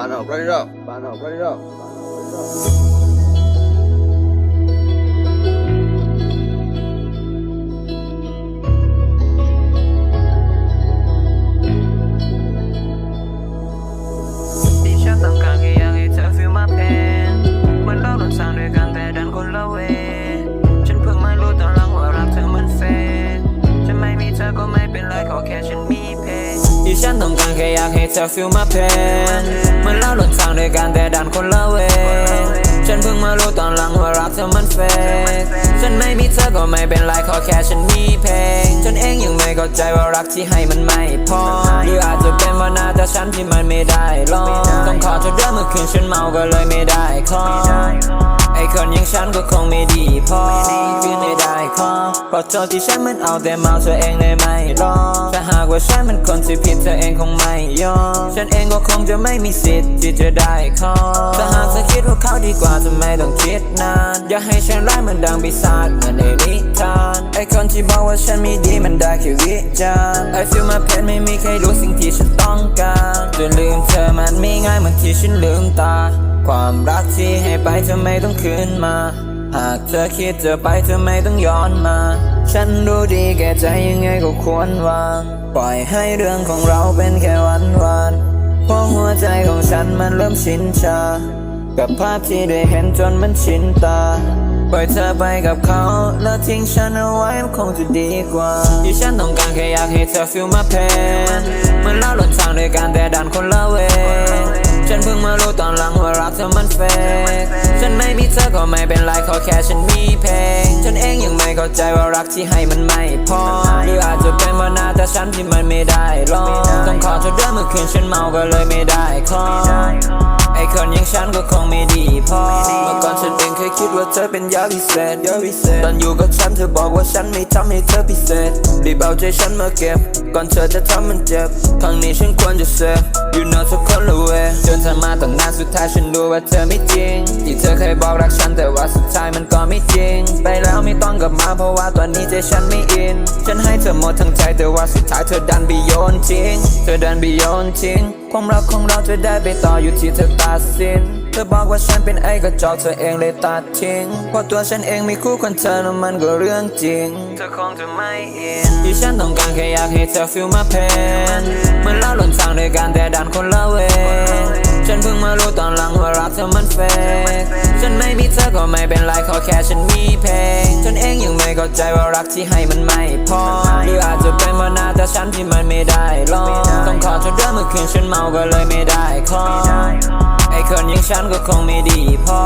Out, run it up. Out, run it up. Out, run it up. เธอ feel my pain มือนเราโดนสร้างด้วยกันแต่ดันคนละเวฉันเพิ่งมารู้ตอนหลังว่ารักเธอมันเฟกฉันไม่มีเธอก็ไม่เป็นไรขอแค่ฉันมีเพลง ฉันเองยังไม่เข้าใจว่ารักที่ให้มันไม่พอ หรืออาจจะเป็นว่าน้าแต่ฉันที่มันไม่ได้ลองต้องขอโทษด้วยเมื่อคืนฉันเมาก็เลยไม่ได้คอไอ้คนอย่างฉันก็คงไม่ดีพอคือไม่ได้คอเพราะเธอที่ฉันมันเอาแต่เมาเธอเองเลยไม่รอแต่หากว่า ฉันมันคนที่ผิดเธอเองคงไม่ยอม ฉันเองก็คงจะไม่มีสิทธิ์ที่จะได้เขอถ้าหากเธอคิดว่าเขาดีกว่าทำไมต้องคิดนาน อย่าให้ฉันร้ายเหมันดังปีศาจเหมือนในนิทาน ไอคนที่บอกว่าฉันไม่ดีมันได้แค่วิจารณ์ I feel my pain ไม่มีใครรู้สิ่งที่ฉันต้องการจะลืมเธอมันไม่ง่ายเหมือนที่ฉันลืมตา ความรักที่ให้ไปเธอไม่ต้องคืนมา หากเธอคิดจะไปเธอไม่ต้องย้อนมา ฉันรู้ดีแก่ใจยังไงก็ควรวาง ปล่อยให้เรื่องของเราเป็นแค่วันวานเพราะหัวใจของฉันมันเริ่มชินชา กับภาพที่ได้เห็นจนมันชินตา ปล่อยเธอไปกับเขา แล้วทิ้งฉันเอาไว้มันคงจะดีกว่า ที่ฉันต้องการแค่อยากให้เธอ feel my pain เหมือนเราหล่นทางด้วยกันแต่ดันคนละเว ฉันเพิ่งมารู้ตอนหลังว่ารักเธอมันเฟกฉันไม่มีเธอก็ไม่เป็นไรขอแค่ฉันมีเพลง ฉันเองยังไม่เข้าใจว่ารักที่ให้มันไม่พอ หรืออาจจะเป็นว่าน้าแต่ฉันที่มันไม่ได้ลองต้องขอโทษด้วยเมื่อคืนฉันเมาก็เลยไม่ได้คอง อ้คนอย่างฉันก็คงไม่ดีพอเมื่อก่อนฉันเองเคยคิดว่าเธอเป็นยาวิเศษยาวิเศษตอนอยู่กับฉันเธอบอกว่าฉันไม่ทำให้เธอพิเศษรีบเอาใจฉันมาเก็บ ก่อนเธอจะทำมันเจ็บครั้งนี้ฉันควรจะเซฟ you know ทุกคนละเวจนเธอมาตั้งนานสุดท้ายฉันรู้ว่าเธอไม่จริง ที่เธอเคยบอกรักฉันแต่ว่าสุดท้ายมันก็ไม่จริง ไปแล้วไม่ต้องกลับมาเพราะว่าตอนนี้ใจฉันไม่อิน ฉันให้เธอหมดทั้งใจแต่ว่าสุดท้ายเธอดันไปโยนทิ้ง เธอดันไปโยนทิ้ง ความรักของเราจะได้ไปต่ออยู่ที่เธอตัดสิน เธอบอกว่าฉันเป็นไอ้กระจอกเธอเองเลยตัดทิ้งเพราะตัวฉันเองม่คู่ควรเธอแล้วมันก็เรื่องจริง เธอคงจะไม่อินที่ฉันต้องการแค่อยากให้เธอ feel my pain เหมือนเราหล่นทางด้วยกันแต่ดันคนละเวฉันเพิ่งมารู้ตอนหลังว่ารักเธอมันเฟกฉันไม่มีเธอก็ไม่เป็นไรขอแค่ฉันมีเพลงฉันเองยังไม่เข้าใจว่ารักที่ให้มันไม่พอหรืออาจจะเป็นว่านาแต่ฉันที่มันไม่ได้ลองต้องขอโทษด้วยเมื่อ คืนฉันเมาก็เลยไม่ได้คอไอ้คนอย่างฉันก็คงไม่ดีพอ